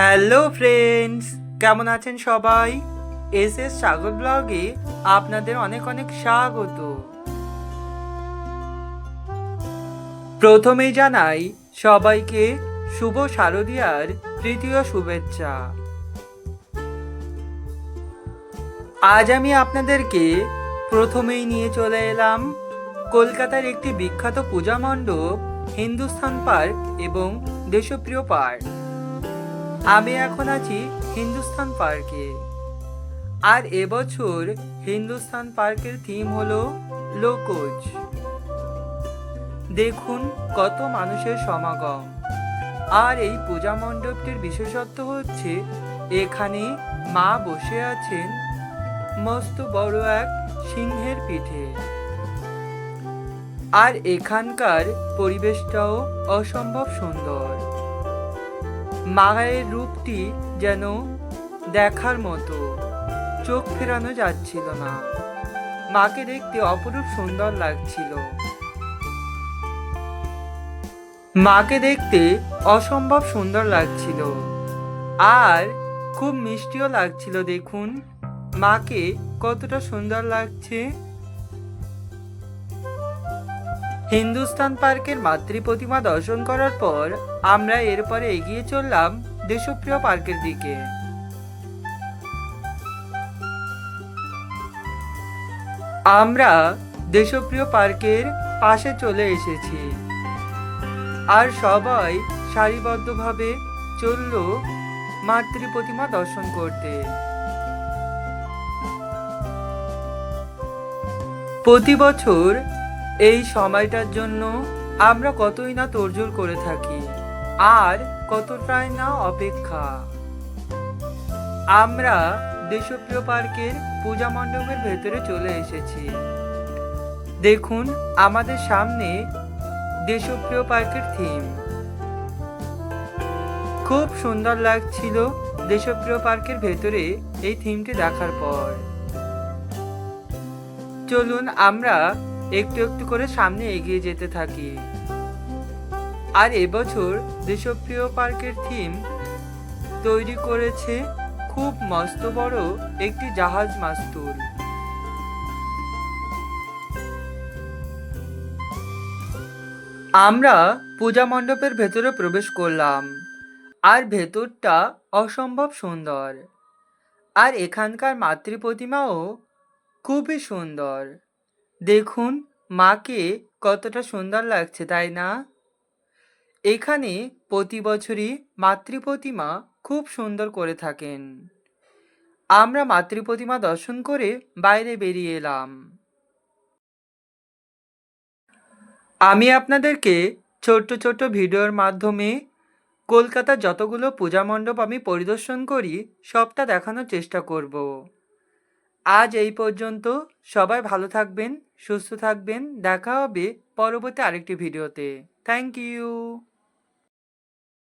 Hello friends কেমন আছেন সবাই? এস এস সাগর ব্লগে আপনাদের অনেক অনেক স্বাগত। প্রথমেই জানাই সবাইকে শুভ শারদীয়ার তৃতীয় শুভেচ্ছা। আজ আমি আপনাদেরকে প্রথমেই নিয়ে চলে এলাম কলকাতার একটি বিখ্যাত পূজা মণ্ডপ, হিন্দুস্থান পার্ক এবং দেশপ্রিয় পার্ক। আমি এখন আছি হিন্দুস্তান পার্কে। আর এবছর হিন্দুস্তান পার্কের থিম হলো লোকজ। দেখুন কত মানুষের সমাগম। আর এই পূজা মণ্ডপটির বিশেষত্ব হচ্ছে এখানে মা বসে আছেন মস্ত বড় এক সিংহের পিঠে। আর এখানকার পরিবেশটাও অসম্ভব সুন্দর। মায়ের রূপটি যেন দেখার মতো। চোখ ফেরানো যাচ্ছিল না। মাকে দেখতে অপরূপ সুন্দর লাগছিল। মাকে দেখতে অসম্ভব সুন্দর লাগছিল। আর খুব মিষ্টিও লাগছিল, দেখুন। মাকে কতটা সুন্দর লাগছে। হিন্দুস্তান পার্কের মাতৃ প্রতিমা দর্শন করার পর আমরা এরপরে এগিয়ে চললাম দেশপ্রিয় পার্কের দিকে। আমরা দেশপ্রিয় পার্কের পাশে চলে এসেছি। আর সবাই সারিবদ্ধভাবে চলল মাতৃ প্রতিমা দর্শন করতে। প্রতি বছর এই সময়টার জন্য আমরা কতই না তোড়জোড় করে থাকি, আর কতটাই না অপেক্ষা। আমরা দেশপ্রিয় পার্কের পূজা মণ্ডপের ভেতরে চলে এসেছি। দেখুন আমাদের সামনে দেশপ্রিয় পার্কের থিম। খুব সুন্দর লাগছিল দেশপ্রিয় পার্কের ভেতরে এই থিমটি দেখার পর। চলুন আমরা একটু একটু করে সামনে এগিয়ে যেতে থাকি। আর এবছর দেশপ্রিয় পার্কের থিম তৈরি করেছে খুব মস্ত বড় একটি জাহাজ মাস্তুল। আমরা পূজা মণ্ডপের ভেতরে প্রবেশ করলাম। আর ভেতরটা অসম্ভব সুন্দর। আর এখানকার মাতৃ প্রতিমাও খুবই সুন্দর। দেখুন, মাকে কতটা সুন্দর লাগছে, তাই না? এখানে প্রতি বছরই মাতৃপ্রতিমা খুব সুন্দর করে থাকেন। আমরা মাতৃপ্রতিমা দর্শন করে বাইরে বেরিয়ে এলাম। আমি আপনাদেরকে ছোট্ট ছোট্ট ভিডিওর মাধ্যমে কলকাতার যতগুলো পূজা মণ্ডপ আমি পরিদর্শন করি, সবটা দেখানোর চেষ্টা করব। আজ এই পর্যন্ত। সবাই ভালো থাকবেন, সুস্থ থাকবেন। দেখা হবে পরবর্তী আরেকটি ভিডিওতে। Thank you